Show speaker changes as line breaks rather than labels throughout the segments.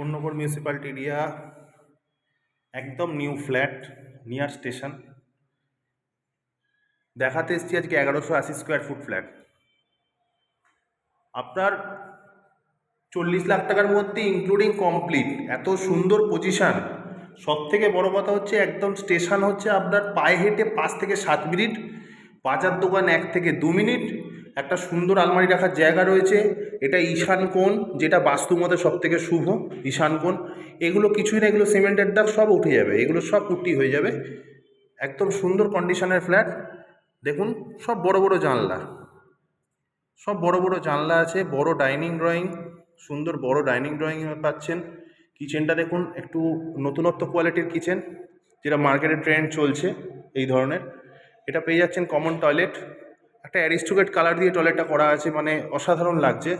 পূর্ণগড় municipality area একদম new flat near station দেখাতে এসছি আজকে এগারোশো আশি স্কোয়ার ফুট ফ্ল্যাট আপনার চল্লিশ লাখ টাকার মধ্যে ইনক্লুডিং কমপ্লিট এত সুন্দর পজিশান সব থেকে বড় কথা হচ্ছে একদম স্টেশন হচ্ছে আপনার পায়ে হেঁটে পাঁচ থেকে সাত মিনিট, বাজার দোকান এক থেকে দু মিনিট একটা সুন্দর আলমারি রাখার জায়গা রয়েছে। এটা ঈশান কোণ, যেটা বাস্তুমতে সব থেকে শুভ, ঈশান কোণ। এগুলো কিছুই না, এগুলো সিমেন্টের দাগ, সব উঠে যাবে। এগুলো সব পুট্টি হয়ে যাবে। একদম সুন্দর কন্ডিশনের ফ্ল্যাট দেখুন, সব বড় বড় জানলা। সব বড় বড় জানলা আছে, বড় ডাইনিং ড্রয়িং সুন্দর বড় ডাইনিং ড্রয়িং পাচ্ছেন। কিচেনটা দেখুন, একটু নতুনত্ব কোয়ালিটির কিচেন যেটা মার্কেটে ট্রেন্ড চলছে, এই ধরনের। এটা পেয়ে যাচ্ছেন কমন টয়লেট একটা অ্যারিস্টোকেট কালার দিয়ে টয়লেটটা করা আছে মানে অসাধারণ লাগছে।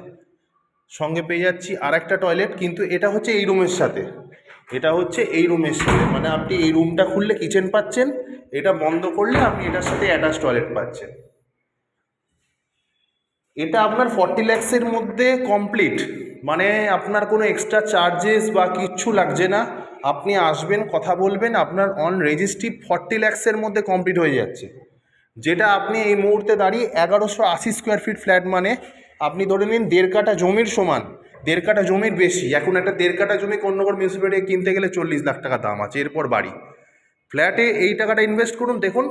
সঙ্গে পেয়ে যাচ্ছি আর একটা টয়লেট কিন্তু এটা হচ্ছে এই রুমের সাথে। এটা হচ্ছে এই রুমের সাথে। মানে আপনি এই রুমটা খুললে কিচেন পাচ্ছেন, এটা বন্ধ করলে আপনি এটার সাথে অ্যাটাচ টয়লেট পাচ্ছেন। এটা আপনার ফর্টি ল্যাক্সের মধ্যে কমপ্লিট মানে আপনার কোনো এক্সট্রা চার্জেস বা কিচ্ছু লাগছে না। আপনি আসবেন, কথা বলবেন, আপনার অন রেজিস্ট্রি ফর্টি ল্যাক্সের মধ্যে কমপ্লিট হয়ে যাচ্ছে। যেটা আপনি এই মুহূর্তে দাঁড়িয়ে এগারোশো আশি স্কোয়ার ফিট ফ্ল্যাট মানে আপনি ধরে নিন দেড় কাটা জমির সমান, দেড় কাটা জমির বেশি, এখন একটা দেড় কাটা জমি কন্যগর মিউনিসিপ্যালিটি কিনতে গেলে চল্লিশ লাখ টাকা দাম আছে, এরপর বাড়ি। ফ্ল্যাটে এই টাকাটা ইনভেস্ট করুন, দেখুন,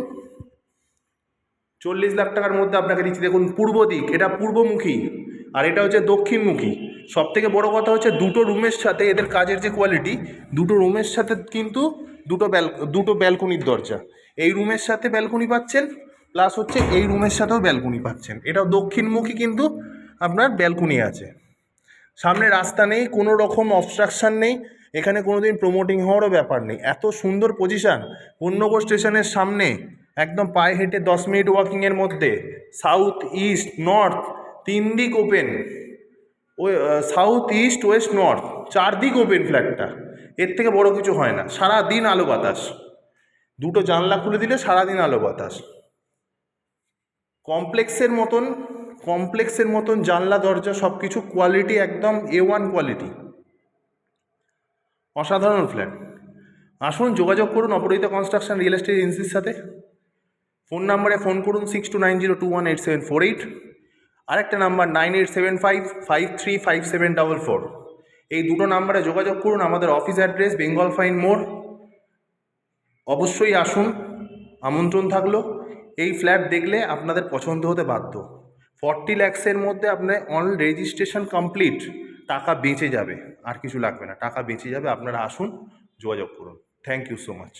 চল্লিশ লাখ টাকার মধ্যে আপনাকে দিচ্ছি, দেখুন, পূর্ব দিক, এটা পূর্বমুখী, আর এটা হচ্ছে দক্ষিণমুখী। সব থেকে বড় কথা হচ্ছে দুটো রুমের সাথে এদের কাজের যে কোয়ালিটি দুটো রুমের সাথে কিন্তু দুটো ব্যাল দুটো ব্যালকনির দরজা। এই রুমের সাথে ব্যালকনি পাচ্ছেন প্লাস হচ্ছে এই রুমের সাথেও ব্যালকনি পাচ্ছেন। এটাও দক্ষিণমুখী কিন্তু আপনার ব্যালকনি আছে। সামনে রাস্তা নেই, কোনো রকম অবস্ট্রাকশান নেই, এখানে কোনো দিন প্রমোটিং হওয়ারও ব্যাপার নেই। এত সুন্দর পজিশান পূর্ণগর স্টেশনের সামনে, একদম পায়ে হেঁটে দশ মিনিট ওয়াকিংয়ের মধ্যে সাউথ ইস্ট নর্থ তিন দিক ওপেন ওই সাউথ ইস্ট ওয়েস্ট নর্থ চারদিক ওপেন ফ্ল্যাটটা এর থেকে বড় কিছু হয় না। সারা দিন আলো বাতাস। দুটো জানলা খুলে দিলে সারাদিন আলো বাতাস। কমপ্লেক্সের মতন কমপ্লেক্সের মতন জানলা, দরজা সব কিছু কোয়ালিটি একদম এ ওয়ান কোয়ালিটি অসাধারণ ফ্ল্যাট আসুন, যোগাযোগ করুন অপরাজিতা কনস্ট্রাকশন রিয়েল এস্টেট এজেন্সির সাথে। ফোন নাম্বারে ফোন করুন six two nine zero two one eight seven four eight আরেকটা number nine eight seven five five three five seven double four এই দুটো নাম্বারে যোগাযোগ করুন আমাদের অফিস অ্যাড্রেস বেঙ্গল ফাইন মোড় অবশ্যই আসুন, আমন্ত্রণ থাকল। এই ফ্ল্যাট দেখলে আপনাদের পছন্দ হতে বাধ্য। ফর্টি ল্যাক্সের মধ্যে আপনার অন রেজিস্ট্রেশন কমপ্লিট টাকা বেঁচে যাবে। আর কিছু লাগবে না, টাকা বেঁচে যাবে। আপনারা আসুন, যোগাযোগ করুন। Thank you so much